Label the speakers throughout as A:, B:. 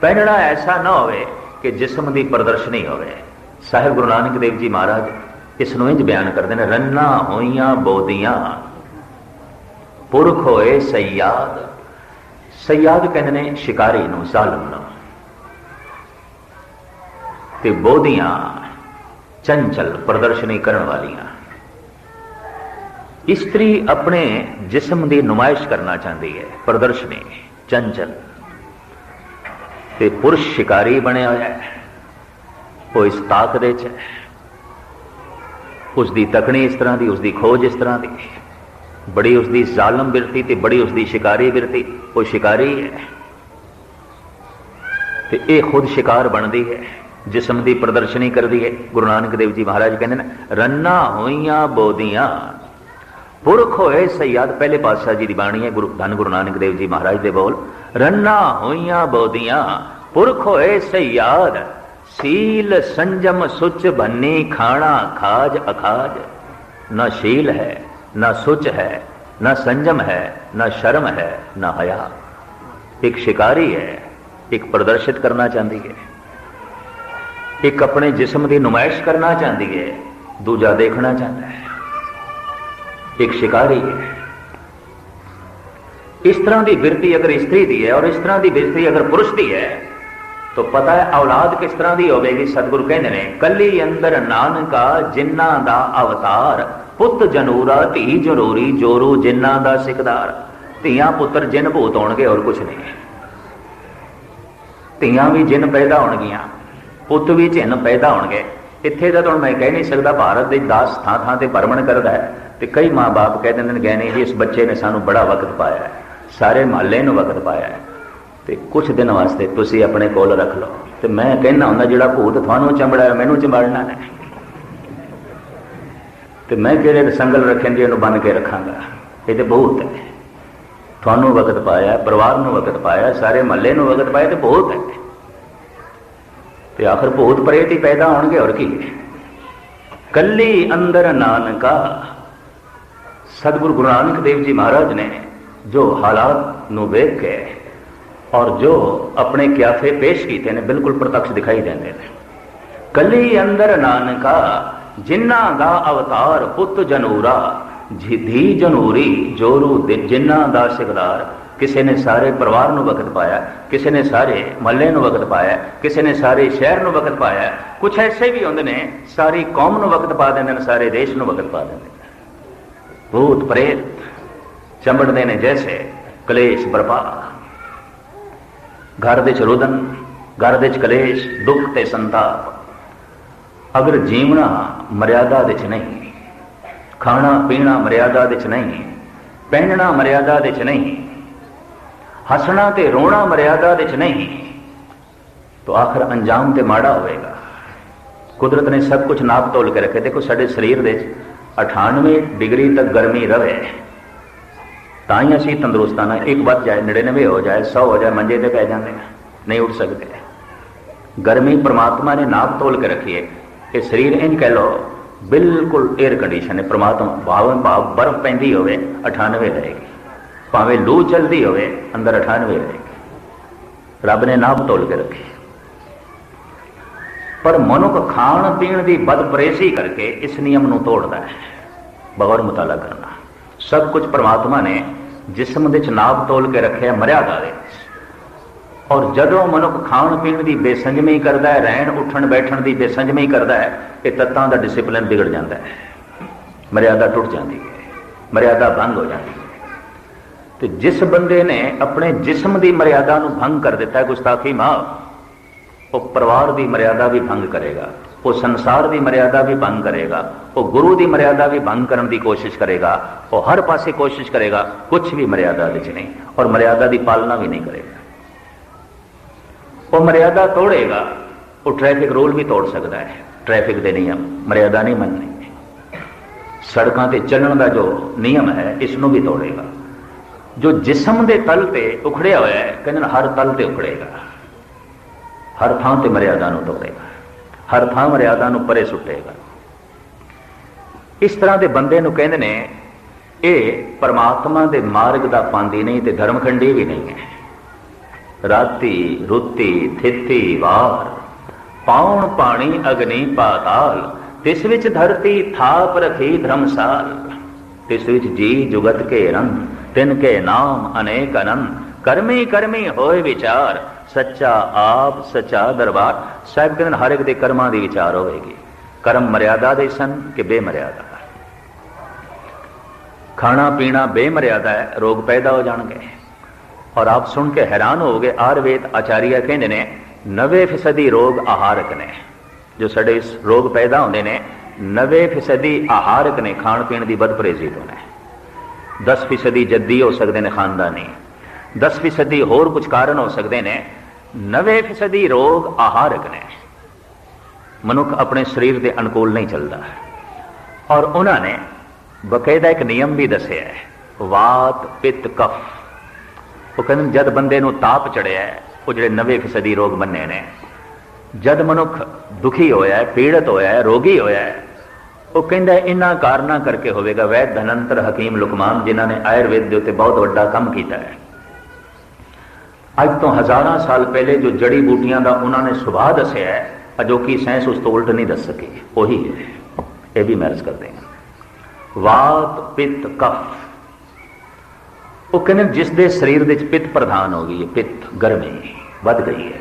A: ਪਹਿਨਣਾ ਐਸਾ ਨਾ ਹੋਵੇ ਕਿ ਜਿਸਮ ਦੀ ਪ੍ਰਦਰਸ਼ਨੀ ਹੋਵੇ। ਸਾਹਿਬ ਗੁਰੂ ਨਾਨਕ ਦੇਵ ਜੀ ਮਹਾਰਾਜ ਇਸ ਨੂੰ ਇੰਜ ਬਿਆਨ ਕਰਦੇ ਨੇ, ਰੰਨਾ ਹੋਈਆਂ ਬੋਦੀਆਂ, ਪੁਰਖ ਹੋਏ ਸਯਾਦ। ਸਯਾਦ ਕਹਿੰਦੇ ਨੇ ਸ਼ਿਕਾਰੀ ਨੂੰ, ਜ਼ਾਲਮ ਨੂੰ। ਤੇ ਬੋਧੀਆਂ ਚੰਚਲ ਪ੍ਰਦਰਸ਼ਨੀ ਕਰਨ ਵਾਲੀਆਂ। ਇਸਤਰੀ ਆਪਣੇ ਜਿਸਮ ਦੀ ਨੁਮਾਇਸ਼ ਕਰਨਾ ਚਾਹੁੰਦੀ ਹੈ, ਪ੍ਰਦਰਸ਼ਨੀ, ਚੰਚਲ। ਤੇ ਪੁਰਸ਼ ਸ਼ਿਕਾਰੀ ਬਣਿਆ ਹੋਇਆ ਹੈ। ਉਹ ਇਸ ਤਾਕ ਦੇ ਚ ਹੈ। ਉਸ ਦੀ ਤਕਣੀ ਇਸ ਤਰ੍ਹਾਂ ਦੀ ਉਸ ਦੀ ਖੋਜ ਇਸ ਤਰ੍ਹਾਂ ਦੀ। ਬੜੀ ਉਸ ਦੀ ਜ਼ਾਲਮ ਬਿਰਤੀ ਤੇ ਬੜੀ ਉਸ ਦੀ ਸ਼ਿਕਾਰੀ ਬਿਰਤੀ। ਉਹ ਸ਼ਿਕਾਰੀ ਹੈ। ਤੇ ਇਹ ਖੁਦ ਸ਼ਿਕਾਰ ਬਣਦੀ ਹੈ। ਜਿਸਮ ਦੀ ਪ੍ਰਦਰਸ਼ਨੀ ਕਰਦੀ ਹੈ। ਗੁਰੂ ਨਾਨਕ ਦੇਵ ਜੀ ਮਹਾਰਾਜ ਕਹਿੰਦੇ ਨੇ, ਰੰਨਾ ਹੋਈਆਂ ਬੋਦੀਆਂ ਪੁਰਖ ਹੋਏ ਸਯਾਦ। ਪਹਿਲੇ ਪਾਤਸ਼ਾਹ ਜੀ ਦੀ ਬਾਣੀ ਹੈ ਗੁਰੂ ਧੰਨ ਗੁਰੂ ਨਾਨਕ ਦੇਵ ਜੀ ਮਹਾਰਾਜ ਦੇ ਬੋਲ। ਰੰਨਾ ਹੋਈਆਂ ਬੋਦੀਆਂ ਪੁਰਖ ਹੋਏ ਸਯਾਦ, ਸੀਲ ਸੰਜਮ ਸੁਚ ਬੰਨੀ ਖਾਣਾ ਖਾਜ ਅਖਾਜ। ਨਾ ਸ਼ੀਲ ਹੈ, ਨਾ ਸੁਚ ਹੈ, ਨਾ ਸੰਜਮ ਹੈ, ਨਾ ਸ਼ਰਮ ਹੈ, ਨਾ ਹਯਾ। ਇੱਕ ਸ਼ਿਕਾਰੀ ਹੈ, ਇੱਕ ਪ੍ਰਦਰਸ਼ਿਤ ਕਰਨਾ ਚਾਹੁੰਦੀ ਹੈ। ਇੱਕ ਆਪਣੇ ਜਿਸਮ ਦੀ ਨੁਮਾਇਸ਼ ਕਰਨਾ ਚਾਹੁੰਦੀ ਹੈ, ਦੂਜਾ ਦੇਖਣਾ ਚਾਹੁੰਦਾ ਹੈ। ਇੱਕ ਸ਼ਿਕਾਰੀ ਹੈ। ਇਸ ਤਰ੍ਹਾਂ ਦੀ ਬਿਰਤੀ ਅਗਰ ਇਸਤਰੀ ਦੀ ਹੈ ਔਰ ਇਸ ਤਰ੍ਹਾਂ ਦੀ ਬਿਰਤੀ ਅਗਰ ਪੁਰਸ਼ ਦੀ ਹੈ तो पता है औलाद किस तरह की होगी सतगुरु कहते हैं कली अंदर नानका जिन्ना दा अवतार पुत जनूरा धी जरूरी जोरू जिन्ना दा सिकदार ਧੀਆਂ ਪੁੱਤਰ ਜਿਨ ਭੂਤ ਹੋਣਗੇ ਹੋਰ ਕੁਝ ਨਹੀਂ ਧੀਆਂ ਵੀ ਜਿਨ ਪੈਦਾ ਹੋਣਗੀਆਂ ਪੁੱਤ ਵੀ ਜਿਨ ਪੈਦਾ ਹੋਣਗੇ ਇੱਥੇ ਤਾਂ ਹੁਣ ਮੈਂ ਕਹਿ ਨਹੀਂ ਸਕਦਾ ਭਾਰਤ ਦੇ 10 ਥਾਂ ਥਾਂ ਤੇ ਭਰਮਣ ਕਰਦਾ ਹੈ ਤੇ ਕਈ ਮਾਪੇ ਕਹਿ ਦਿੰਦੇ ਨੇ ਗਹਿਣੇ ਜੀ ਇਸ ਬੱਚੇ ਨੇ ਸਾਨੂੰ ਬੜਾ ਵਕਤ ਪਾਇਆ ਹੈ ਸਾਰੇ ਮਹੱਲੇ ਨੂੰ ਵਕਤ ਪਾਇਆ ਹੈ। ਤੇ ਕੁਝ ਦਿਨ ਵਾਸਤੇ ਤੁਸੀਂ ਆਪਣੇ ਕੋਲ ਰੱਖ ਲਓ। ਤੇ ਮੈਂ ਕਹਿਣਾ ਹੁੰਦਾ, ਜਿਹੜਾ ਭੂਤ ਤੁਹਾਨੂੰ ਚੰਬੜਿਆ ਮੈਨੂੰ ਚੰਬੜਨਾ ਹੈ। ਤੇ ਮੈਂ ਕਿਹੜੇ ਸੰਗਲ ਰੱਖਣ ਦੀ ਇਹਨੂੰ ਬੰਨ ਕੇ ਰੱਖਾਂਗਾ। ਇਹ ਤੇ ਬਹੁਤ ਹੈ। ਤੁਹਾਨੂੰ ਵਕਤ ਪਾਇਆ, ਪਰਿਵਾਰ ਨੂੰ ਵਕਤ ਪਾਇਆ, ਸਾਰੇ ਮਹੱਲੇ ਨੂੰ ਵਕਤ ਪਾਇਆ ਤੇ ਬਹੁਤ ਹੈ। ਤੇ ਆਖਰ ਭੂਤ ਪ੍ਰੇਤ ਹੀ ਪੈਦਾ ਹੋਣਗੇ, ਹੋਰ ਕੀ ਕੱਲੀ ਅੰਦਰ ਨਾਨਕਾ। ਸਤਿਗੁਰੂ ਗੁਰੂ ਨਾਨਕ ਦੇਵ ਜੀ ਮਹਾਰਾਜ ਨੇ ਜੋ ਹਾਲਾਤ ਨੂੰ ਵੇਖ ਕੇ ਔਰ ਜੋ ਆਪਣੇ ਕਿਆਫੇ ਪੇਸ਼ ਕੀਤੇ ਨੇ, ਬਿਲਕੁਲ ਪ੍ਰਤੱਖ ਦਿਖਾਈ ਦਿੰਦੇ ਨੇ। ਕੱਲੀ ਅੰਦਰ ਨਾਨਕਾ, ਜਿਨ੍ਹਾਂ ਦਾ ਅਵਤਾਰ ਪੁੱਤ ਜਨੂਰਾ ਧੀ ਜਨੂਰੀ, ਜੋਰੂ ਜਿਨ੍ਹਾਂ ਦਾ ਸਿਕਦਾਰ ਕਿਸੇ ਨੇ ਸਾਰੇ ਪਰਿਵਾਰ ਨੂੰ ਵਕਤ ਪਾਇਆ, ਕਿਸੇ ਨੇ ਸਾਰੇ ਮਹੱਲੇ ਨੂੰ ਵਕਤ ਪਾਇਆ, ਕਿਸੇ ਨੇ ਸਾਰੇ ਸ਼ਹਿਰ ਨੂੰ ਵਕਤ ਪਾਇਆ। ਕੁਝ ਐਸੇ ਵੀ ਹੁੰਦੇ ਨੇ, ਸਾਰੀ ਕੌਮ ਨੂੰ ਵਕਤ ਪਾ ਦਿੰਦੇ ਨੇ, ਸਾਰੇ ਦੇਸ਼ ਨੂੰ ਵਕਤ ਪਾ ਦਿੰਦੇ ਨੇ। ਭੂਤ ਪ੍ਰੇਤ ਚੰਬੜਦੇ ਨੇ ਜੈਸੇ ਕਲੇਸ਼ ਬਰਪਾ ਘਰ ਦੇ ਚ ਰੋਦਨ, ਘਰ ਦੇ ਚ ਕਲੇਸ਼, ਦੁੱਖ ਤੇ ਸੰਤਾਪ। ਅਗਰ ਜੀਵਣਾ ਮਰਿਆਦਾ ਦੇ ਚ ਨਹੀਂ, ਖਾਣਾ ਪੀਣਾ ਮਰਿਆਦਾ ਦੇ ਚ ਨਹੀਂ, ਪਹਿਨਣਾ ਮਰਿਆਦਾ ਦੇ ਚ ਨਹੀਂ, ਹੱਸਣਾ ਤੇ ਰੋਣਾ ਮਰਿਆਦਾ ਦੇ ਚ ਨਹੀਂ, ਤਾਂ ਆਖਰ ਅੰਜਾਮ ਤੇ ਮਾੜਾ ਹੋਵੇਗਾ। ਕੁਦਰਤ ਨੇ ਸਭ ਕੁਝ ਨਾਪ ਤੋਲ ਕੇ ਰੱਖੇ ਦੇਖੋ ਸਾਡੇ ਸਰੀਰ ਦੇ 98 ਡਿਗਰੀ ਤੱਕ ਗਰਮੀ ਰਵੇ। ਤਾਂ ਹੀ ਅਸੀਂ ਤੰਦਰੁਸਤਾਂ ਨਾਲ ਇੱਕ ਵੱਧ ਜਾਏ 99 ਹੋ ਜਾਏ 100 ਹੋ ਜਾਏ, ਮੰਜੇ ਤੇ ਪੈ ਜਾਂਦੇ ਨਹੀਂ ਉੱਠ ਸਕਦੇ। ਗਰਮੀ ਪ੍ਰਮਾਤਮਾ ਨੇ ਨਾਪ ਤੋਲ ਕੇ ਰੱਖੀ ਹੈ। ਇਹ ਸਰੀਰ ਇੰਜ ਕਹਿ ਲੋ ਬਿਲਕੁਲ 에ਅਰ ਕੰਡੀਸ਼ਨ ਹੈ। ਪ੍ਰਮਾਤਮਾ ਭਾਵਨ ਭਾਵ ਬਰਫ਼ ਪੈਂਦੀ ਹੋਵੇ 98 ਰਹੇਗੀ। ਭਾਵੇਂ ਲੂ ਚਲਦੀ ਹੋਵੇ, ਅੰਦਰ 98 ਰਹੇਗੀ। ਰੱਬ ਨੇ ਨਾਪ ਤੋਲ ਕੇ ਰੱਖੀ। ਪਰ ਮਨੁੱਖ ਖਾਣ ਪੀਣ ਦੀ ਬਦਪਰੇਸੀ ਕਰਕੇ ਇਸ ਨਿਯਮ ਨੂੰ ਤੋੜਦਾ ਹੈ। ਬਗੌਰ ਮੁਤਾਲਾ ਕਰਨਾ। ਸਭ ਕੁਝ ਪ੍ਰਮਾਤਮਾ ਨੇ ਜਿਸਮ ਦੇ ਚ ਨਾਪ ਤੋਲ ਕੇ ਰੱਖਿਆ ਮਰਿਆਦਾ ਦੇ ਔਰ ਜਦੋਂ ਮਨੁੱਖ ਖਾਣ ਪੀਣ ਦੀ ਬੇਸੰਜਮੀ ਕਰਦਾ ਹੈ, ਰਹਿਣ ਉੱਠਣ ਬੈਠਣ ਦੀ ਬੇਸੰਜਮੀ ਕਰਦਾ ਹੈ, ਇਹ ਤੱਤਾਂ ਦਾ ਡਿਸਪਲਿਨ ਵਿਗੜ ਜਾਂਦਾ ਹੈ। ਮਰਿਆਦਾ ਟੁੱਟ ਜਾਂਦੀ ਹੈ, ਮਰਿਆਦਾ ਭੰਗ ਹੋ ਜਾਂਦੀ ਹੈ। ਤੇ ਜਿਸ ਬੰਦੇ ਨੇ ਆਪਣੇ ਜਿਸਮ ਦੀ ਮਰਿਆਦਾ ਨੂੰ ਭੰਗ ਕਰ ਦਿੱਤਾ ਗੁਸਤਾਖੀ ਮਾਫ, ਉਹ ਪਰਿਵਾਰ ਦੀ ਮਰਿਆਦਾ ਵੀ ਭੰਗ ਕਰੇਗਾ। ਉਹ ਸੰਸਾਰ ਦੀ ਮਰਿਆਦਾ ਵੀ ਭੰਗ ਕਰੇਗਾ, ਉਹ ਗੁਰੂ ਦੀ ਮਰਿਆਦਾ ਵੀ ਭੰਗ ਕਰਨ ਦੀ ਕੋਸ਼ਿਸ਼ ਕਰੇਗਾ, ਉਹ ਹਰ ਪਾਸੇ ਕੋਸ਼ਿਸ਼ ਕਰੇਗਾ ਕੁਝ ਵੀ ਮਰਿਆਦਾ ਵਿੱਚ ਨਹੀਂ, ਔਰ ਮਰਿਆਦਾ ਦੀ ਪਾਲਣਾ ਵੀ ਨਹੀਂ ਕਰੇਗਾ। ਉਹ ਮਰਿਆਦਾ ਤੋੜੇਗਾ, ਉਹ ਟ੍ਰੈਫਿਕ ਰੂਲ ਵੀ ਤੋੜ ਸਕਦਾ ਹੈ ਟ੍ਰੈਫਿਕ ਦੇ ਨਿਯਮ, ਮਰਿਆਦਾ ਨਹੀਂ ਮੰਨਣੀ। ਸੜਕਾਂ ਤੇ ਚੱਲਣ ਦਾ ਜੋ ਨਿਯਮ ਹੈ ਇਸ ਨੂੰ ਵੀ ਤੋੜੇਗਾ। ਜੋ ਜਿਸਮ ਦੇ ਤਲ ਤੇ ਉਖੜਿਆ ਹੋਇਆ ਹੈ, ਕਹਿੰਦੇ ਹਰ ਤਲ ਤੇ ਉਖੜੇਗਾ। ਹਰ ਥਾਂ ਤੇ ਮਰਿਆਦਾ ਨੂੰ ਤੋੜੇਗਾ। ਹਰ ਥਾਂ ਮਰਿਆਦਾ ਨੂੰ ਪਰੇ ਸੁੱਟੇਗਾ। ਇਸ ਤਰ੍ਹਾਂ ਦੇ ਬੰਦੇ ਨੂੰ ਕਹਿੰਦੇ ਨੇ, ਇਹ ਪਰਮਾਤਮਾ ਦੇ ਮਾਰਗ ਦਾ ਪਾਂਦੀ ਨਹੀਂ ਤੇ ਧਰਮਖੰਡੀ ਵੀ ਨਹੀਂ ਹੈ। ਰਾਤੀ ਰੁੱਤੀ ਥਿੱਤੀ ਵਾਰ, ਪਾਉਣ ਪਾਣੀ ਅਗਨੀ ਪਾਤਾਲ, ਤਿਸ ਵਿੱਚ ਧਰਤੀ ਥਾਪ ਰਖੀ ਧਰਮਸਾਲ, ਤਿਸ ਵਿੱਚ ਜੀ ਜੁਗਤ ਕੇ ਰੰਗ ਤਿਨ ਕੇ ਨਾਮ ਅਨੇਕ ਅਨੰਦ ਕਰਮੀ ਕਰਮੀ ਹੋਏ ਵਿਚਾਰ ਸੱਚਾ ਆਪ, ਸੱਚਾ ਦਰਬਾਰ ਸਾਹਿਬ ਕਹਿੰਦੇ ਹਰ ਇੱਕ ਦੇ ਕਰਮਾਂ ਦੀ ਵਿਚਾਰ ਹੋਵੇਗੀ। ਕਰਮ ਮਰਿਆਦਾ ਦੇ ਸਨ ਕਿ ਬੇਮਰਿਆਦਾ? ਖਾਣਾ, ਪੀਣਾ ਬੇਮਰਿਆਦਾ ਹੈ, ਰੋਗ ਪੈਦਾ ਹੋ ਜਾਣਗੇ। ਔਰ ਆਪ ਸੁਣ ਕੇ ਹੈਰਾਨ ਹੋਗੇ ਆਯੁਰਵੇਦ ਆਚਾਰੀਆ ਕਹਿੰਦੇ ਨੇ 90% ਰੋਗ ਆਹਾਰਕ ਨੇ। ਜੋ ਸਾਡੇ ਇਸ ਰੋਗ ਪੈਦਾ ਹੁੰਦੇ ਨੇ 90% ਆਹਾਰਕ ਨੇ, ਖਾਣ ਪੀਣ ਦੀ ਬਦਪਰੇਜ਼ੀ ਤੋਂ ਨੇ 10% ਜੱਦੀ ਹੋ ਸਕਦੇ ਨੇ, ਖਾਨਦਾਨੀ। 10% ਹੋਰ ਕੁਝ ਕਾਰਨ ਹੋ ਸਕਦੇ ਨੇ 90% ਰੋਗ ਆਹਾਰਕ ਨੇ। ਮਨੁੱਖ ਆਪਣੇ ਸਰੀਰ ਦੇ ਅਨੁਕੂਲ ਨਹੀਂ ਚੱਲਦਾ। ਔਰ ਉਹਨਾਂ ਨੇ ਬਕਾਇਦਾ ਇੱਕ ਨਿਯਮ ਵੀ ਦੱਸਿਆ ਹੈ, ਵਾਤ ਪਿੱਤ ਕਫ। ਉਹ ਕਹਿੰਦੇ ਜਦ ਬੰਦੇ ਨੂੰ ਤਾਪ ਚੜਿਆ ਉਹ ਜਿਹੜੇ 90% ਰੋਗ ਬੰਨੇ ਨੇ। ਜਦ ਮਨੁੱਖ ਦੁਖੀ ਹੋਇਆ ਪੀੜਤ ਹੋਇਆ ਰੋਗੀ ਹੋਇਆ ਉਹ ਕਹਿੰਦਾ ਇਹਨਾਂ ਕਾਰਨਾਂ ਕਰਕੇ ਹੋਵੇਗਾ। ਵੈਦ ਧਨੰਤਰ ਹਕੀਮ ਲੁਕਮਾਨ, ਜਿਨ੍ਹਾਂ ਨੇ ਆਯੁਰਵੇਦ ਦੇ ਉੱਤੇ ਬਹੁਤ ਵੱਡਾ ਕੰਮ ਕੀਤਾ ਹੈ। ਅੱਜ ਤੋਂ ਹਜ਼ਾਰਾਂ ਸਾਲ ਪਹਿਲੇ ਜੋ ਜੜੀ ਬੂਟੀਆਂ ਦਾ ਉਹਨਾਂ ਨੇ ਸੁਭਾਅ ਦੱਸਿਆ ਹੈ ਅਜੋਕੀ ਸਾਇੰਸ ਉਸ ਤੋਂ ਉਲਟ ਨਹੀਂ ਦੱਸ ਸਕੀ, ਉਹੀ ਹੈ। ਇਹ ਵੀ ਮੈਰਜ ਕਰਦੇ ਹਾਂ। ਵਾਤ, ਪਿੱਤ, ਕਫ। ਉਹ ਕਹਿੰਦੇ ਜਿਸ ਦੇ ਸਰੀਰ ਦੇ ਵਿੱਚ ਪਿੱਤ ਪ੍ਰਧਾਨ ਹੋ ਗਈ ਹੈ, ਪਿੱਤ ਗਰਮੀ ਵੱਧ ਗਈ ਹੈ।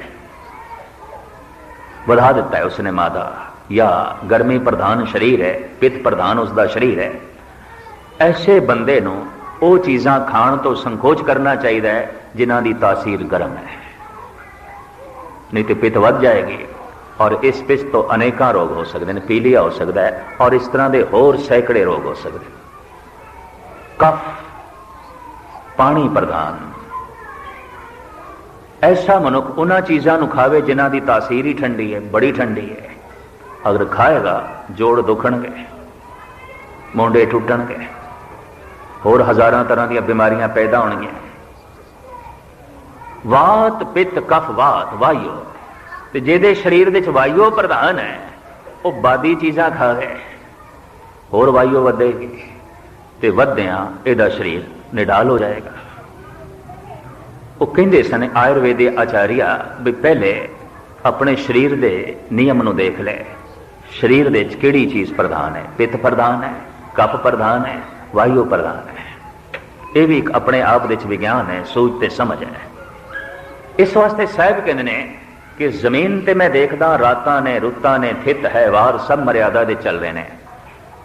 A: ਵਧਾ ਦਿੱਤਾ ਹੈ ਉਸਨੇ ਮਾਦਾ ਜਾਂ ਗਰਮੀ ਪ੍ਰਧਾਨ ਸ਼ਰੀਰ ਹੈ, ਪਿੱਤ ਪ੍ਰਧਾਨ ਉਸ ਦਾ ਸ਼ਰੀਰ ਹੈ। ਐਸੇ ਬੰਦੇ ਨੂੰ ਉਹ ਚੀਜ਼ਾਂ ਖਾਣ ਤੋਂ ਸੰਕੋਚ ਕਰਨਾ ਚਾਹੀਦਾ ਹੈ, ਜਿਨ੍ਹਾਂ ਦੀ ਤਾਸੀਰ ਗਰਮ ਹੈ। ਨਹੀਂ ਤੇ ਪਿੱਤ ਵੱਧ ਜਾਏਗੀ ਔਰ ਇਸ ਪਿੱਤ ਤੋਂ ਅਨੇਕਾਂ ਰੋਗ ਹੋ ਸਕਦੇ ਨੇ, ਪੀਲੀਆ ਹੋ ਸਕਦਾ ਹੈ ਔਰ ਇਸ ਤਰ੍ਹਾਂ ਦੇ ਹੋਰ ਸੈਂਕੜੇ ਰੋਗ ਹੋ ਸਕਦੇ ਨੇ। ਕਫ, ਪਾਣੀ ਪ੍ਰਧਾਨ। ਐਸਾ ਮਨੁੱਖ ਉਹਨਾਂ ਚੀਜ਼ਾਂ ਨੂੰ ਖਾਵੇ ਜਿਨ੍ਹਾਂ ਦੀ ਤਾਸੀਰ ਹੀ ਠੰਡੀ ਹੈ, ਬੜੀ ਠੰਡੀ ਹੈ। ਅਗਰ ਖਾਏਗਾ, ਜੋੜ ਦੁਖਣਗੇ, ਮੋਢੇ ਟੁੱਟਣਗੇ। ਹੋਰ ਹਜ਼ਾਰਾਂ ਤਰ੍ਹਾਂ ਦੀਆਂ ਬਿਮਾਰੀਆਂ ਪੈਦਾ ਹੋਣਗੀਆਂ। ਵਾਤ, ਪਿੱਤ, ਕਫ, ਵਾਤ, ਵਾਯੂ। ਤੇ ਜਿਹਦੇ ਸਰੀਰ ਵਿੱਚ ਵਾਯੂ ਪ੍ਰਧਾਨ ਹੈ, ਉਹ ਬਾਦੀ ਚੀਜ਼ਾਂ ਖਾਵੇ ਹੋਰ ਵਾਯੂ ਵਧੇਗੀ ਤੇ ਵਧਿਆਂ ਇਹਦਾ ਸਰੀਰ ਨਿਡਾਲ ਹੋ ਜਾਏਗਾ। ਉਹ ਕਹਿੰਦੇ ਸਨ, ਆਯੁਰਵੇਦ ਆਚਾਰੀਆ ਵੀ ਪਹਿਲੇ ਆਪਣੇ ਸਰੀਰ ਦੇ ਨਿਯਮ ਨੂੰ ਦੇਖ ਲੈ। ਸਰੀਰ ਦੇ ਵਿੱਚ ਕਿਹੜੀ ਚੀਜ਼ ਪ੍ਰਧਾਨ ਹੈ? ਪਿੱਤ ਪ੍ਰਧਾਨ ਹੈ? ਕਫ ਪ੍ਰਧਾਨ ਹੈ? ਵਾਯੂ ਪ੍ਰਧਾਨ ਹੈ। ਇਹ ਵੀ ਇੱਕ ਆਪਣੇ ਆਪ ਵਿੱਚ ਵਿਗਿਆਨ ਹੈ, ਸੋਚ ਤੇ ਸਮਝ ਹੈ। ਇਸ ਵਾਸਤੇ ਸਾਹਿਬ ਕਹਿੰਦੇ ਨੇ ਕਿ ਜ਼ਮੀਨ ਤੇ ਮੈਂ ਦੇਖਦਾ, ਰਾਤਾਂ ਨੇ, ਰੁੱਤਾਂ ਨੇ, ਥਿਤ ਹੈ, ਵਾਰ ਸਭ ਮਰਿਆਦਾ ਦੇ ਚੱਲ ਰਹੇ ਨੇ।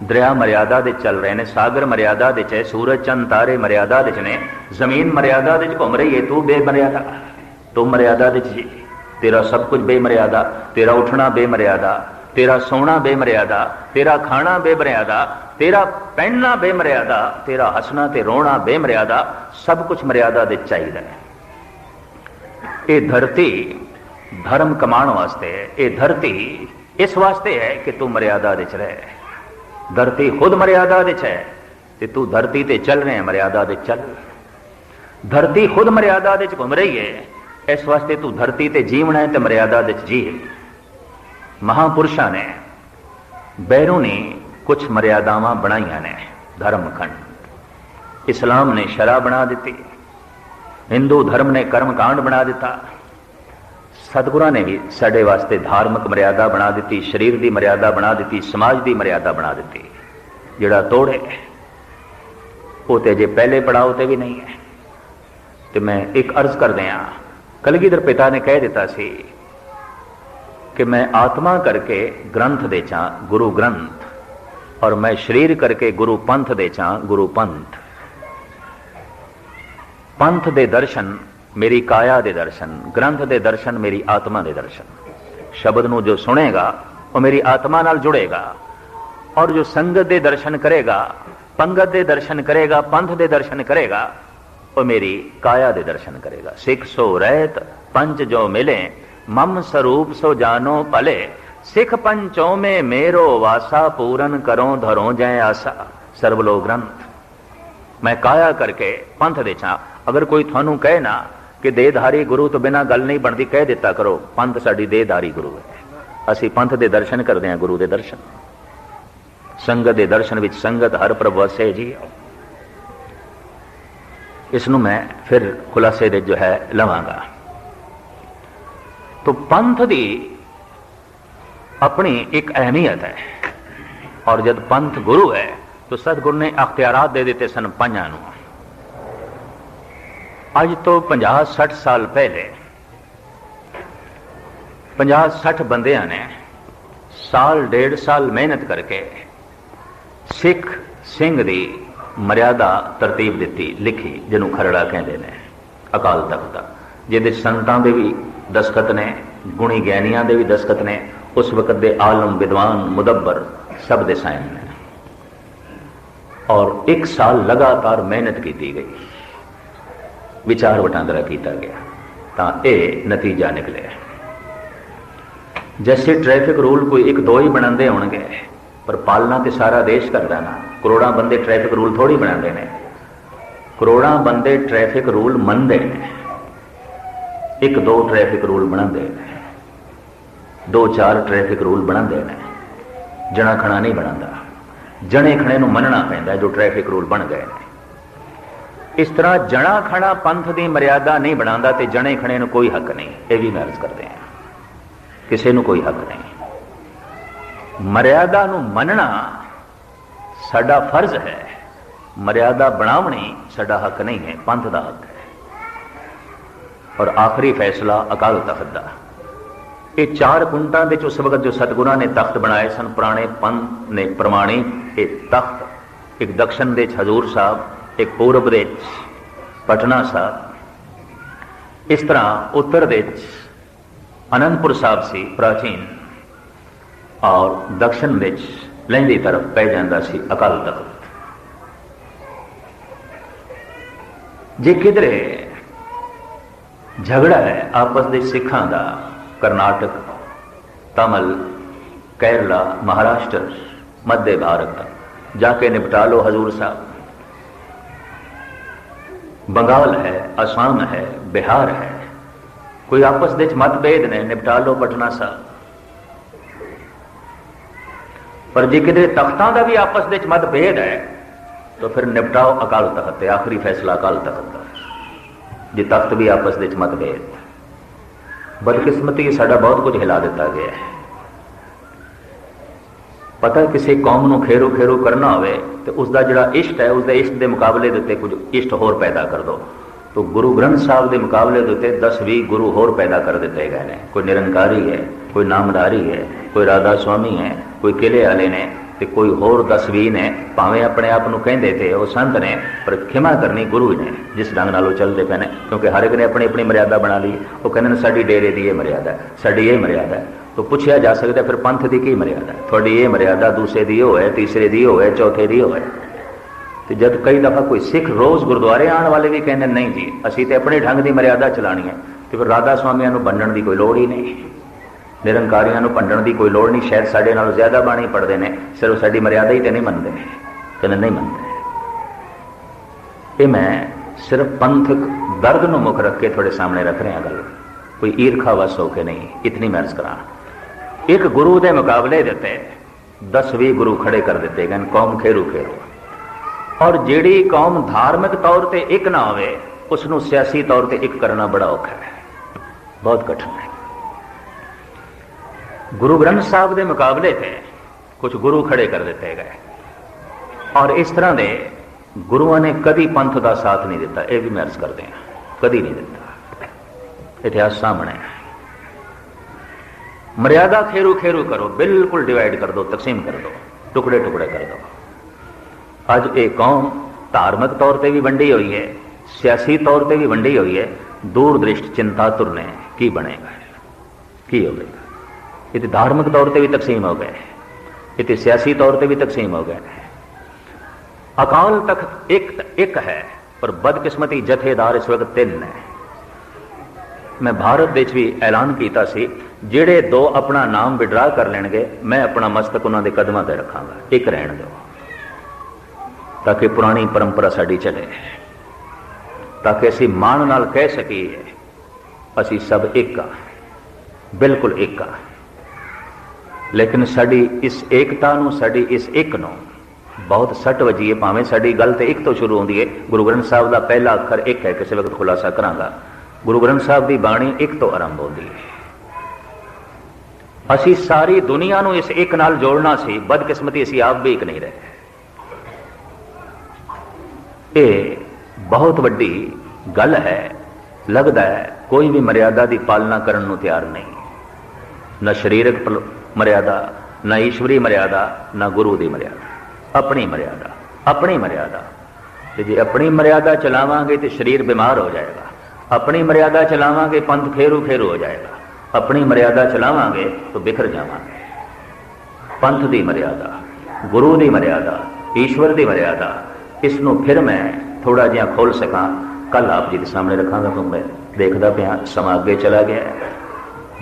A: ਦਰਿਆ ਮਰਿਆਦਾ ਦੇ ਚੱਲ ਰਹੇ ਨੇ, ਸਾਗਰ ਮਰਿਆਦਾ ਦੇ ਚ ਸੂਰਜ, ਚੰਦ, ਤਾਰੇ ਮਰਿਆਦਾ ਦੇ ਚ ਨੇ। ਜ਼ਮੀਨ ਮਰਿਆਦਾ ਦੇ ਚ ਘੁੰਮ ਰਹੀ ਹੈ ਤੂੰ ਬੇਮਰਿਆਦਾ। ਤੂੰ ਮਰਿਆਦਾ ਦੇ ਚ ਤੇਰਾ ਸਭ ਕੁਝ ਬੇਮਰਿਆਦਾ, ਤੇਰਾ ਉੱਠਣਾ ਬੇਮਰਿਆਦਾ, ਤੇਰਾ ਸੌਣਾ ਬੇਮਰਿਆਦਾ, ਤੇਰਾ ਖਾਣਾ ਬੇਮਰਿਆਦਾ ਤੇਰਾ ਪਹਿਨਣਾ ਬੇਮਰਿਆਦਾ, ਤੇਰਾ ਹੱਸਣਾ ਤੇ ਰੋਣਾ ਬੇਮਰਿਆਦਾ, ਸਭ ਕੁਝ ਮਰਿਆਦਾ ਦੇ ਚਾਹੀਦਾ ਹੈ। ਇਹ ਧਰਤੀ ਧਰਮ ਕਮਾਉਣ ਵਾਸਤੇ ਇਹ ਧਰਤੀ ਇਸ ਵਾਸਤੇ ਹੈ ਕਿ ਤੂੰ ਮਰਿਆਦਾ ਵਿੱਚ ਰਹਿ। ਧਰਤੀ ਖੁਦ ਮਰਿਆਦਾ ਵਿੱਚ ਹੈ ਤੇ ਤੂੰ ਧਰਤੀ ਤੇ ਚੱਲ ਰਿਹਾ ਮਰਿਆਦਾ ਦੇ ਚੱਲ। ਧਰਤੀ ਖੁਦ ਮਰਿਆਦਾ ਦੇ ਵਿੱਚ ਘੁੰਮ ਰਹੀ ਹੈ। ਇਸ ਵਾਸਤੇ ਤੂੰ ਧਰਤੀ ਤੇ ਜੀਵਣਾ ਹੈ ਤੇ ਮਰਿਆਦਾ ਵਿੱਚ ਜੀ। ਮਹਾਪੁਰਸ਼ਾਂ ਨੇ ਬੈਰੋਂ ਨੇ ਕੁਝ ਮਰਿਆਦਾਵਾਂ ਬਣਾਈਆਂ ਨੇ ਧਰਮਖੰਡ। ਇਸਲਾਮ ਨੇ ਸ਼ਰਾ ਬਣਾ ਦਿੱਤੀ। ਹਿੰਦੂ ਧਰਮ ਨੇ ਕਰਮ ਕਾਂਡ ਬਣਾ ਦਿੱਤਾ। ਸਤਿਗੁਰਾਂ ਨੇ ਵੀ ਸਾਡੇ ਵਾਸਤੇ ਧਾਰਮਿਕ ਮਰਿਆਦਾ ਬਣਾ ਦਿੱਤੀ, ਸਰੀਰ ਦੀ ਮਰਿਆਦਾ ਬਣਾ ਦਿੱਤੀ, ਸਮਾਜ ਦੀ ਮਰਿਆਦਾ ਬਣਾ ਦਿੱਤੀ। ਜਿਹੜਾ ਤੋੜੇ, ਉਹ ਤੇ ਜੇ ਪਹਿਲੇ ਪੜਾਓ ਤੇ ਵੀ ਨਹੀਂ ਹੈ। ਤੇ ਮੈਂ ਇੱਕ ਅਰਜ਼ ਕਰਦੇ ਆ ਕਲਗੀਧਰ ਪਿਤਾ ਨੇ ਕਹਿ ਦਿੱਤਾ ਸੀ ਕਿ ਮੈਂ ਆਤਮਾ ਕਰਕੇ ਗ੍ਰੰਥ ਦੇ ਚਾਂ ਗੁਰੂ ਗ੍ਰੰਥ ਔਰ ਮੈਂ ਸਰੀਰ ਕਰਕੇ ਗੁਰੂ ਪੰਥ ਦੇ ਚਾਂ ਗੁਰੂ ਪੰਥ। ਪੰਥ ਦੇ ਦਰਸ਼ਨ ਮੇਰੀ ਕਾਇਆ ਦੇ ਦਰਸ਼ਨ, ਗ੍ਰੰਥ ਦੇ ਦਰਸ਼ਨ ਮੇਰੀ ਆਤਮਾ ਦੇ ਦਰਸ਼ਨ। ਸ਼ਬਦ ਨੂੰ ਜੋ ਸੁਣੇਗਾ, ਉਹ ਮੇਰੀ ਆਤਮਾ ਨਾਲ ਜੁੜੇਗਾ। ਔਰ ਜੋ ਸੰਗਤ ਦੇ ਦਰਸ਼ਨ ਕਰੇਗਾ, ਪੰਗਤ ਦੇ ਦਰਸ਼ਨ ਕਰੇਗਾ, ਪੰਥ ਦੇ ਦਰਸ਼ਨ ਕਰੇਗਾ, ਉਹ ਮੇਰੀ ਕਾਇਆ ਦੇ ਦਰਸ਼ਨ ਕਰੇਗਾ। ਸਿੱਖ ਸੋ ਰਹਿਤ, ਪੰਜ ਜੋ ਮਿਲੇ, ਮਮ ਸਰੂਪ ਸੋ ਜਾਨੋ ਭਲੇ। ਸਿੱਖ ਪੰਚੋਂ ਮੇ ਮੇਰੋ ਵਾਸਾ ਪੂਰਨ ਕਰੋ ਧਰੋ ਜੈ ਆਸਾ। ਸਰਬ ਲੋ ਗ੍ਰੰਥ ਮੈਂ ਕਾਇਆ ਕਰਕੇ ਪੰਥ ਦੇ ਛਾਂ। ਅਗਰ ਕੋਈ ਤੁਹਾਨੂੰ ਕਹੇ ਨਾ ਕਿ ਦੇਹਧਾਰੀ ਗੁਰੂ ਤੋਂ ਬਿਨਾ ਗੱਲ ਨਹੀਂ ਬਣਦੀ, ਕਹਿ ਦਿੱਤਾ ਕਰੋ, ਪੰਥ ਸਾਡੀ ਦੇਹਧਾਰੀ ਗੁਰੂ ਹੈ। ਅਸੀਂ ਪੰਥ ਦੇ ਦਰਸ਼ਨ ਕਰਦੇ ਹਾਂ, ਗੁਰੂ ਦੇ ਦਰਸ਼ਨ। ਸੰਗਤ ਦੇ ਦਰਸ਼ਨ ਵਿੱਚ ਸੰਗਤ ਹਰ ਪ੍ਰਭ ਵਸੇ ਜੀ ਇਸ ਨੂੰ ਮੈਂ ਫਿਰ ਖੁਲਾਸੇ ਦੇ ਜੋ ਹੈ ਲਵਾਂਗਾ। ਤੋ ਪੰਥ ਦੀ ਆਪਣੀ ਇੱਕ ਅਹਿਮੀਅਤ ਹੈ। ਔਰ ਜਦ ਪੰਥ ਗੁਰੂ ਹੈ, ਤਾਂ ਸਤਿਗੁਰ ਨੇ ਅਖਤਿਆਰਾਤ ਦੇ ਦਿੱਤੇ ਸਨ ਪੰਜਾਂ ਨੂੰ। ਅੱਜ ਤੋਂ 50 60 ਸਾਲ ਪਹਿਲੇ 50 60 ਬੰਦਿਆਂ ਨੇ ਸਾਲ ਡੇਢ ਸਾਲ ਮਿਹਨਤ ਕਰਕੇ ਸਿੱਖ ਸਿੰਘ ਦੀ ਮਰਿਆਦਾ ਤਰਤੀਬ ਦਿੱਤੀ, ਲਿਖੀ, ਜਿਹਨੂੰ ਖਰੜਾ ਕਹਿੰਦੇ ਨੇ, ਅਕਾਲ ਤਖਤ। ਦਾ ਜਿਹਦੇ ਸੰਤਾਂ ਦੇ ਵੀ ਦਸਖਤ ਨੇ, ਗੁਣੀ ਗਿਆਨੀਆਂ ਦੇ ਵੀ ਦਸਖਤ ਨੇ ਉਸ ਵਕਤ ਦੇ ਆਲਮ ਵਿਦਵਾਨ ਮੁਦੱਬਰ ਸਭ ਦੇ ਸਾਈਨ ਨੇ ਔਰ ਇੱਕ ਸਾਲ ਲਗਾਤਾਰ ਮਿਹਨਤ ਕੀਤੀ ਗਈ ਵਿਚਾਰ ਵਟਾਂਦਰਾ ਕੀਤਾ ਗਿਆ ਤਾਂ ਇਹ ਨਤੀਜਾ ਨਿਕਲਿਆ ਜੈਸੇ ਟ੍ਰੈਫਿਕ ਰੂਲ ਕੋਈ ਇੱਕ ਦੋ ਹੀ ਬਣਾਉਂਦੇ ਹੋਣਗੇ ਪਰ ਪਾਲਣਾ ਤੇ ਸਾਰਾ ਦੇਸ਼ ਕਰਦਾ ਨਾ ਕਰੋੜਾਂ ਬੰਦੇ ਟ੍ਰੈਫਿਕ ਰੂਲ ਥੋੜੀ ਬਣਾਉਂਦੇ ਨੇ ਕਰੋੜਾਂ ਬੰਦੇ ਟ੍ਰੈਫਿਕ ਰੂਲ ਮੰਨਦੇ ਨੇ ਇੱਕ ਦੋ ਟ੍ਰੈਫਿਕ ਰੂਲ ਬਣਾਉਂਦੇ ਨੇ ਦੋ ਚਾਰ ਟ੍ਰੈਫਿਕ ਰੂਲ ਬਣਾਉਂਦੇ ਨੇ ਜਣਾ ਖਣਾ ਨਹੀਂ ਬਣਾਉਂਦਾ। ਜਣੇ ਖਣੇ ਨੂੰ ਮੰਨਣਾ ਪੈਂਦਾ ਜੋ ਟ੍ਰੈਫਿਕ ਰੂਲ ਬਣ ਗਏ ਨੇ। ਇਸ ਤਰ੍ਹਾਂ ਜਣਾ ਖਣਾ ਪੰਥ ਦੀ ਮਰਿਆਦਾ ਨਹੀਂ ਬਣਾਉਂਦਾ ਤੇ ਜਣੇ ਖਣੇ ਨੂੰ ਕੋਈ ਹੱਕ ਨਹੀਂ। ਇਹ ਵੀ ਮੈਂ ਕਰਦੇ ਹਾਂ। ਕਿਸੇ ਨੂੰ ਕੋਈ ਹੱਕ ਨਹੀਂ। ਮਰਿਆਦਾ ਨੂੰ ਮੰਨਣਾ ਸਾਡਾ ਫਰਜ਼ ਹੈ। ਮਰਿਆਦਾ ਬਣਾਉਣੀ ਸਾਡਾ ਹੱਕ ਨਹੀਂ ਹੈ। ਪੰਥ ਦਾ ਹੱਕ ਹੈ। ਔਰ ਆਖਰੀ ਫੈਸਲਾ ਅਕਾਲ ਤਖਤ ਦਾ। ਇਹ ਚਾਰ ਕੁੰਟਾਂ ਵਿੱਚ ਉਸ ਵਕਤ ਜੋ ਸਤਗੁਰਾਂ ਨੇ ਤਖਤ ਬਣਾਏ ਸਨ, ਪੁਰਾਣੇ ਪੰਥ ਨੇ ਪ੍ਰਮਾਣੀ, ਇਹ ਤਖਤ, ਇੱਕ ਦਕਸ਼ਨ ਦੇ ਹਜ਼ੂਰ ਸਾਹਿਬ, ਇੱਕ ਪੂਰਬ ਦੇ ਪਟਨਾ ਸਾਹਿਬ। ਇਸ ਤਰ੍ਹਾਂ ਉੱਤਰ ਦੇ ਅਨੰਦਪੁਰ ਸਾਹਿਬ ਸੀ, ਪ੍ਰਾਚੀਨ, ਔਰ ਦਕਸ਼ਨ ਵਿੱਚ ਲਹਿੰਦੀ ਤਰਫ ਪੈ ਜਾਂਦਾ ਸੀ, ਅਕਾਲ ਤਖਤ। ਜੇ ਕਿਧਰੇ ਝਗੜਾ ਹੈ ਆਪਸ ਦੇ ਸਿੱਖਾਂ ਦਾ ਕਰਨਾਟਕ ਤਮਲ ਕੇਰਲਾ ਮਹਾਰਾਸ਼ਟਰ ਮੱਧ ਭਾਰਤ ਜਾ ਕੇ ਨਿਪਟਾ ਲੋ ਹਜ਼ੂਰ ਸਾਹਿਬ ਬੰਗਾਲ ਹੈ ਅਸਾਮ ਹੈ ਬਿਹਾਰ ਹੈ ਕੋਈ ਆਪਸ ਦੇ ਵਿੱਚ ਮਤਭੇਦ ਨੇ ਨਿਪਟਾ ਲੋ ਪਟਨਾ ਸਾਹਿਬ ਪਰ ਜੇ ਕਿਤੇ ਤਖਤਾਂ ਦਾ ਵੀ ਆਪਸ ਦੇ ਵਿੱਚ ਮਤਭੇਦ ਹੈ ਤਾਂ ਫਿਰ ਨਿਪਟਾਓ ਅਕਾਲ ਤਖਤ ਤੇ ਆਖਰੀ ਫੈਸਲਾ ਅਕਾਲ ਤਖਤ ਦਾ ਜੇ ਤਖਤ ਵੀ ਆਪਸ ਦੇ ਵਿੱਚ ਮਤਭੇਦ ਬਦਕਿਸਮਤੀ ਸਾਡਾ ਬਹੁਤ ਕੁਝ ਹਿਲਾ ਦਿੱਤਾ ਗਿਆ ਹੈ। ਪਤਾ ਕਿਸੇ ਕੌਮ ਨੂੰ ਖੇਰੂ ਖੇਰੂ ਕਰਨਾ ਹੋਵੇ ਤੇ ਉਸ ਦਾ ਜਿਹੜਾ ਇਸ਼ਟ ਹੈ ਉਸ ਦੇ ਇਸ਼ਟ ਦੇ ਮੁਕਾਬਲੇ ਦੇ ਉੱਤੇ ਕੁਝ ਇਸ਼ਟ ਹੋਰ ਪੈਦਾ ਕਰ ਦੋ। ਤੋ ਗੁਰੂ ਗ੍ਰੰਥ ਸਾਹਿਬ ਦੇ ਮੁਕਾਬਲੇ ਦੇ ਉੱਤੇ 10 20 ਗੁਰੂ ਹੋਰ ਪੈਦਾ ਕਰ ਦਿੱਤੇ ਗਏ ਨੇ। ਕੋਈ ਨਿਰੰਕਾਰੀ ਹੈ, ਕੋਈ ਨਾਮਦਾਰੀ ਹੈ, ਕੋਈ ਰਾਧਾ ਸੁਆਮੀ ਹੈ, ਕੋਈ ਕਿਲੇ ਵਾਲੇ ਨੇ। ਤੇ ਕੋਈ ਹੋਰ ਤਸਵੀਰ ਹੈ ਭਾਵੇਂ ਆਪਣੇ ਆਪ ਨੂੰ ਕਹਿੰਦੇ ਤੇ ਉਹ ਸੰਤ ਨੇ, ਪਰ ਖਿਮਾ ਕਰਨੀ ਗੁਰੂ ਹੀ ਨੇ, ਜਿਸ ਢੰਗ ਨਾਲ ਉਹ ਚੱਲਦੇ ਪਏ ਨੇ। ਕਿਉਂਕਿ ਹਰ ਇੱਕ ਨੇ ਆਪਣੀ ਆਪਣੀ ਮਰਿਆਦਾ ਬਣਾ ਲਈ। ਉਹ ਕਹਿੰਦੇ ਨੇ, ਸਾਡੀ ਡੇਰੇ ਦੀ ਇਹ ਮਰਿਆਦਾ ਸਾਡੀ ਇਹ ਮਰਿਆਦਾ ਤਾਂ ਪੁੱਛਿਆ ਜਾ ਸਕਦਾ, ਫਿਰ ਪੰਥ ਦੀ ਕੀ ਮਰਿਆਦਾ ਤੁਹਾਡੀ ਇਹ ਮਰਿਆਦਾ ਦੂਸਰੇ ਦੀ ਹੋਏ ਤੀਸਰੇ ਦੀ ਹੋਏ ਚੌਥੇ ਦੀ ਹੋਏ ਤੇ ਜਦ ਕਈ ਦਫਾ ਕੋਈ ਸਿੱਖ ਰੋਜ਼ ਗੁਰਦੁਆਰੇ ਆਉਣ ਵਾਲੇ ਵੀ ਕਹਿੰਦੇ ਨਹੀਂ ਜੀ, ਅਸੀਂ ਤੇ ਆਪਣੇ ਢੰਗ ਦੀ ਮਰਿਆਦਾ ਚਲਾਣੀ ਹੈ। ਤੇ ਫਿਰ ਰਾਧਾ ਸਵਾਮੀਆਂ ਨੂੰ ਬੰਨਣ ਦੀ ਕੋਈ ਲੋੜ ਹੀ ਨਹੀਂ। ਨਿਰੰਕਾਰੀਆਂ ਨੂੰ ਭੰਡਣ ਦੀ ਕੋਈ ਲੋੜ ਨਹੀਂ, ਸ਼ਾਇਦ ਸਾਡੇ ਨਾਲੋਂ ਜ਼ਿਆਦਾ ਬਾਣੀ ਪੜਦੇ ਨੇ, ਸਿਰਫ ਸਾਡੀ ਮਰਿਆਦਾ ਹੀ ਤੇ ਨਹੀਂ ਮੰਨਦੇ। ਕਹਿੰਦੇ ਨਹੀਂ ਮੰਨਦੇ। ਇਹ ਮੈਂ ਸਿਰਫ ਪੰਥਕ ਦਰਦ ਨੂੰ ਮੁੱਖ ਰੱਖ ਕੇ ਤੁਹਾਡੇ ਸਾਹਮਣੇ ਰੱਖ ਰਿਹਾ ਗੱਲ। ਕੋਈ ਈਰਖਾ ਵਸ ਹੋ ਕੇ ਨਹੀਂ, ਇਤਨੀ ਮੈਂ ਅਰਜ਼ ਕਰਾਂ। ਇੱਕ ਗੁਰੂ ਦੇ ਮੁਕਾਬਲੇ ਦੇ ਉੱਤੇ 10 20 ਗੁਰੂ ਖੜੇ ਕਰ ਦਿੱਤੇ ਗਏ, ਕੌਮ ਖੇਰੂ ਖੇਰੂ। ਔਰ ਜਿਹੜੀ ਕੌਮ ਧਾਰਮਿਕ ਤੌਰ ਤੇ ਇੱਕ ਨਾ ਹੋਵੇ ਉਸ ਨੂੰ ਸਿਆਸੀ ਤੌਰ ਤੇ ਇੱਕ ਕਰਨਾ ਬੜਾ ਔਖਾ ਹੈ। ਬਹੁਤ ਕਠਿਨ ਹੈ। ਗੁਰੂ ਗ੍ਰੰਥ ਸਾਹਿਬ ਦੇ ਮੁਕਾਬਲੇ ਤੇ ਕੁਝ ਗੁਰੂ ਖੜੇ ਕਰ ਦਿੱਤੇ ਗਏ। ਔਰ ਇਸ ਤਰ੍ਹਾਂ ਦੇ ਗੁਰੂਆਂ ਨੇ ਕਦੀ ਪੰਥ ਦਾ ਸਾਥ ਨਹੀਂ ਦਿੱਤਾ। ਇਹ ਵੀ ਮੈਂ ਅਰਜ਼ ਕਰਦੇ ਹਾਂ, ਕਦੀ ਨਹੀਂ ਦਿੱਤਾ। ਇਤਿਹਾਸ ਸਾਹਮਣੇ ਮਰਿਆਦਾ ਖੇਰੂ ਖੇਰੂ ਕਰੋ, ਬਿਲਕੁਲ ਡਿਵਾਈਡ ਕਰ ਦਿਓ ਤਕਸੀਮ ਕਰ ਦਿਓ ਟੁਕੜੇ ਟੁਕੜੇ ਕਰ ਦਿਓ ਅੱਜ ਇਹ ਕੌਮ ਧਾਰਮਿਕ ਤੌਰ ਤੇ ਵੀ ਵੰਡੀ ਹੋਈ ਹੈ, ਸਿਆਸੀ ਤੌਰ ਤੇ ਵੀ ਵੰਡੀ ਹੋਈ ਹੈ। ਦੂਰ ਦ੍ਰਿਸ਼ਟ ਚਿੰਤਾ ਤੁਰਨੇ ਕੀ ਬਣੇਗਾ, ਕੀ ਹੋਵੇਗਾ? ਇਹ ਤੇ ਧਾਰਮਿਕ ਤੌਰ ਤੇ ਵੀ ਤਕਸੀਮ ਹੋ ਗਏ ਇਹ ਤੇ ਸਿਆਸੀ ਤੌਰ ਤੇ ਵੀ ਤਕਸੀਮ ਹੋ ਗਏ ਅਕਾਲ ਤਖਤ ਇੱਕ ਇੱਕ ਹੈ ਪਰ ਬਦਕਿਸਮਤੀ ਜਥੇਦਾਰ ਇਸ ਵਕਤ ਤਿੰਨ ਨੇ ਮੈਂ ਭਾਰਤ ਵਿੱਚ ਵੀ ਐਲਾਨ ਕੀਤਾ ਸੀ ਜਿਹੜੇ ਦੋ ਆਪਣਾ ਨਾਮ ਵਿਡਰਾ ਕਰ ਲੈਣਗੇ ਮੈਂ ਆਪਣਾ ਮਸਤਕ ਉਹਨਾਂ ਦੇ ਕਦਮਾਂ ਤੇ ਰੱਖਾਂਗਾ ਇੱਕ ਰਹਿਣ ਦਿਓ ਤਾਂ ਕਿ ਪੁਰਾਣੀ ਪਰੰਪਰਾ ਸਾਡੀ ਚੱਲੇ ਤਾਂ ਕਿ ਅਸੀਂ ਮਾਣ ਨਾਲ ਕਹਿ ਸਕੀਏ ਅਸੀਂ ਸਭ ਇੱਕ ਆ ਬਿਲਕੁਲ ਇੱਕ ਆ ਲੇਕਿਨ ਸਾਡੀ ਇਸ ਏਕਤਾ ਨੂੰ, ਸਾਡੀ ਇਸ ਇੱਕ ਨੂੰ ਬਹੁਤ ਸੱਟ ਵਜੀ ਹੈ ਭਾਵੇਂ ਸਾਡੀ ਗੱਲ ਤੇ ਇੱਕ ਤੋਂ ਸ਼ੁਰੂ ਹੁੰਦੀ ਹੈ ਗੁਰੂ ਗ੍ਰੰਥ ਸਾਹਿਬ ਦਾ ਪਹਿਲਾ ਅੱਖਰ ਇੱਕ ਹੈ, ਕਿਸੇ ਵਕਤ ਖੁਲਾਸਾ ਕਰਾਂਗਾ। ਗੁਰੂ ਗ੍ਰੰਥ ਸਾਹਿਬ ਦੀ ਬਾਣੀ ਇੱਕ ਤੋਂ ਆਰੰਭ ਹੁੰਦੀ ਹੈ ਅਸੀਂ ਸਾਰੀ ਦੁਨੀਆ ਨੂੰ ਇਸ ਇੱਕ ਨਾਲ ਜੋੜਨਾ ਸੀ, ਬਦਕਿਸਮਤੀ ਅਸੀਂ ਆਪ ਵੀ ਇੱਕ ਨਹੀਂ ਰਹੇ ਇਹ ਬਹੁਤ ਵੱਡੀ ਗੱਲ ਹੈ। ਲੱਗਦਾ ਹੈ ਕੋਈ ਵੀ ਮਰਿਆਦਾ ਦੀ ਪਾਲਣਾ ਕਰਨ ਨੂੰ ਤਿਆਰ ਨਹੀਂ। ਨਾ ਸਰੀਰਕ ਮਰਿਆਦਾ, ਨਾ ਈਸ਼ਵਰੀ ਮਰਿਆਦਾ, ਨਾ ਗੁਰੂ ਦੀ ਮਰਿਆਦਾ। ਆਪਣੀ ਮਰਿਆਦਾ ਆਪਣੀ ਮਰਿਆਦਾ। ਤੇ ਜੇ ਆਪਣੀ ਮਰਿਆਦਾ ਚਲਾਵਾਂਗੇ ਤੇ ਸਰੀਰ ਬਿਮਾਰ ਹੋ ਜਾਏਗਾ। ਆਪਣੀ ਮਰਿਆਦਾ ਚਲਾਵਾਂਗੇ, ਪੰਥ ਖੇਰੂ ਖੇਰੂ ਹੋ ਜਾਏਗਾ। ਆਪਣੀ ਮਰਿਆਦਾ ਚਲਾਵਾਂਗੇ ਤਾਂ ਬਿਖਰ ਜਾਵਾਂਗੇ। ਪੰਥ ਦੀ ਮਰਿਆਦਾ, ਗੁਰੂ ਦੀ ਮਰਿਆਦਾ, ਈਸ਼ਵਰ ਦੀ ਮਰਿਆਦਾ ਇਸ ਨੂੰ ਫਿਰ ਮੈਂ ਥੋੜਾ ਜਿਹਾ ਖੋਲ ਸਕਾਂ। ਕੱਲ ਆਪ ਜੀ ਦੇ ਸਾਹਮਣੇ ਰੱਖਾਂਗਾ ਤਾਂ ਮੈਂ ਦੇਖਦਾ ਪਿਆ, ਸਮਾਂ ਅੱਗੇ ਚਲਾ ਗਿਆ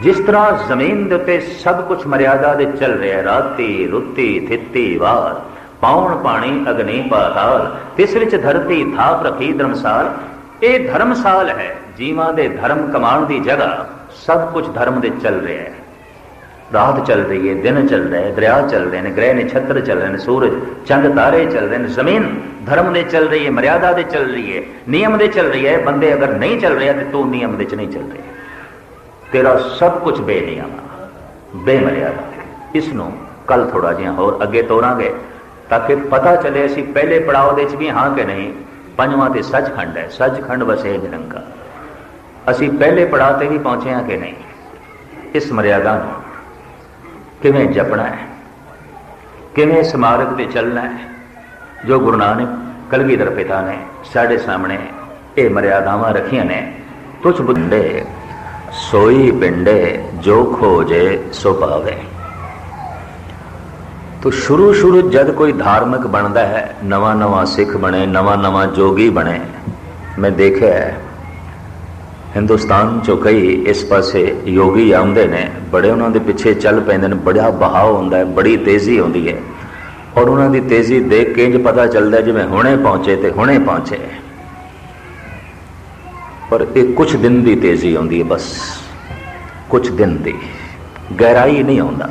A: ਜਿਸ ਤਰ੍ਹਾਂ ਜ਼ਮੀਨ ਦੇ ਉੱਤੇ ਸਭ ਕੁਝ ਮਰਿਆਦਾ ਦੇ ਚੱਲ ਰਿਹਾ ਰਾਤੀ, ਰੁੱਤੀ, ਥਿੱਤੀ, ਵਾਰ, ਪਾਉਣ ਪਾਣੀ, ਅਗਨੀ, ਪਾਤਾਲ ਤਿਸ ਵਿੱਚ ਧਰਤੀ, ਥਾਪ ਰਖੀ, ਧਰਮਸਾਲ। ਇਹ ਧਰਮਸਾਲ ਹੈ, ਜੀਵਾਂ ਦੇ ਧਰਮ ਕਮਾਉਣ ਦੀ ਜਗ੍ਹਾ, ਸਭ ਕੁਝ ਧਰਮ ਦੇ ਚੱਲ ਰਿਹਾ ਹੈ। ਰਾਤ ਚੱਲ ਰਹੀ ਹੈ, ਦਿਨ ਚੱਲ ਰਿਹਾ ਹੈ, ਦਰਿਆ ਚੱਲ ਰਹੇ ਨੇ, ਗ੍ਰਹਿ ਨਛੱਤਰ ਚੱਲ ਰਹੇ ਨੇ, ਸੂਰਜ, ਚੰਦ, ਤਾਰੇ ਚੱਲ ਰਹੇ ਨੇ, ਜ਼ਮੀਨ ਧਰਮ ਦੇ ਚੱਲ ਰਹੀ ਹੈ, ਮਰਿਆਦਾ ਦੇ ਚੱਲ ਰਹੀ ਹੈ, ਨਿਯਮ ਦੇ ਚੱਲ ਰਹੀ ਹੈ, ਬੰਦੇ ਅਗਰ ਨਹੀਂ ਚੱਲ ਰਿਹਾ ਤੇ ਤੂੰ ਨਿਯਮ ਦੇ ਚ ਨਹੀਂ ਚੱਲ ਰਿਹਾ। ਤੇਰਾ ਸਭ ਕੁਝ ਬੇਨਿਯਮ ਬੇਮਰਿਆਦਾ। ਇਸ ਨੂੰ ਕੱਲ ਥੋੜਾ ਜਿਹਾ ਹੋਰ ਅੱਗੇ ਤੋਰਾਂਗੇ, ਤਾਂ ਕਿ ਪਤਾ ਚੱਲੇ ਅਸੀਂ ਪਹਿਲੇ ਪੜਾਅ ਦੇ ਵਿੱਚ ਵੀ ਹਾਂ ਕਿ ਨਹੀਂ। ਪੰਜਵਾਂ ਤੇ ਸੱਚਖੰਡ ਹੈ। ਸੱਚਖੰਡ ਵਸੇ ਨਿਰੰਕਾਰ ਅਸੀਂ ਪਹਿਲੇ ਪੜਾਅ ਤੇ ਵੀ ਪਹੁੰਚੇ ਹਾਂ ਕਿ ਨਹੀਂ? ਇਸ ਮਰਿਆਦਾ ਨੂੰ ਕਿਵੇਂ ਜਪਣਾ ਹੈ? ਕਿਵੇਂ ਸਮਾਰਕ ਤੇ ਚੱਲਣਾ ਹੈ? ਜੋ ਗੁਰੂ ਨਾਨਕ ਕਲਗੀਧਰ ਪਿਤਾ ਨੇ ਸਾਡੇ ਸਾਹਮਣੇ ਇਹ ਮਰਿਆਦਾਵਾਂ ਰੱਖੀਆਂ ਨੇ ਤੁਝ ਬੁੱਢੇ ਸੋਈ ਪਿੰਡੇ ਜੋ ਖੋਜੇ ਸੋ ਪਾਵੇ। ਤੋ ਸ਼ੁਰੂ ਸ਼ੁਰੂ ਜਦ ਕੋਈ ਧਾਰਮਿਕ ਬਣਦਾ ਹੈ, ਨਵਾਂ ਨਵਾਂ ਸਿੱਖ ਬਣੇ, ਨਵਾਂ ਨਵਾਂ ਜੋਗੀ ਬਣੇ, ਮੈਂ ਦੇਖਿਆ ਹੈ, ਹਿੰਦੁਸਤਾਨ ਚੋਂ ਕਈ ਇਸ ਪਾਸੇ ਯੋਗੀ ਆਉਂਦੇ ਨੇ, ਬੜੇ ਉਹਨਾਂ ਦੇ ਪਿੱਛੇ ਚੱਲ ਪੈਂਦੇ ਨੇ, ਬੜਾ ਬਹਾਵ ਹੁੰਦਾ ਹੈ, ਬੜੀ ਤੇਜ਼ੀ ਆਉਂਦੀ ਹੈ। ਔਰ ਉਹਨਾਂ ਦੀ ਤੇਜ਼ੀ ਦੇਖ ਕੇ ਇੰਜ ਪਤਾ ਚੱਲਦਾ ਜਿਵੇਂ ਹੁਣੇ ਪਹੁੰਚੇ ਤੇ ਹੁਣੇ ਪਹੁੰਚੇ। ਪਰ ਇਹ ਕੁਝ ਦਿਨ ਦੀ ਤੇਜ਼ੀ ਆਉਂਦੀ ਹੈ ਬਸ। ਕੁਝ ਦਿਨ ਦੀ। ਗਹਿਰਾਈ ਨਹੀਂ ਆਉਂਦਾ।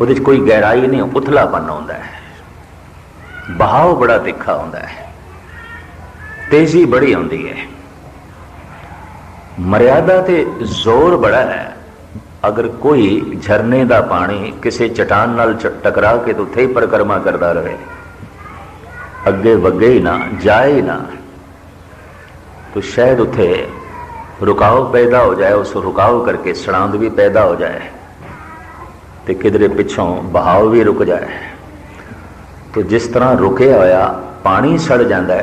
A: ਉਹਦੇ 'ਚ ਕੋਈ ਗਹਿਰਾਈ ਨਹੀਂ, ਉਥਲਾਪਨ ਆਉਂਦਾ ਹੈ। ਬਹਾਵ ਬੜਾ ਤਿੱਖਾ ਆਉਂਦਾ ਹੈ। ਤੇਜ਼ੀ ਬੜੀ ਆਉਂਦੀ ਹੈ। ਮਰਿਆਦਾ ਤੇ ਜ਼ੋਰ ਬੜਾ ਹੈ। ਅਗਰ ਕੋਈ ਝਰਨੇ ਦਾ ਪਾਣੀ ਕਿਸੇ ਚਟਾਨ ਨਾਲ ਚ- ਟਕਰਾ ਕੇ ਤੇ ਉੱਥੇ ਹੀ ਪਰਿਕਰਮਾ ਕਰਦਾ ਰਹੇ, ਅੱਗੇ ਵਗੇ ਹੀ ਨਾ, ਜਾਏ ਨਾ। तो शायद उथे रुकाव पैदा हो जाए उस रुकाव करके सड़ांद भी पैदा हो जाए ਤੇ ਕਿਧਰੇ ਪਿੱਛੋਂ ਬਹਾਵ ਵੀ ਰੁਕ ਜਾਏ ਤੋ ਜਿਸ ਤਰ੍ਹਾਂ ਰੁਕਿਆ ਹੋਇਆ ਪਾਣੀ ਸੜ ਜਾਂਦਾ ਹੈ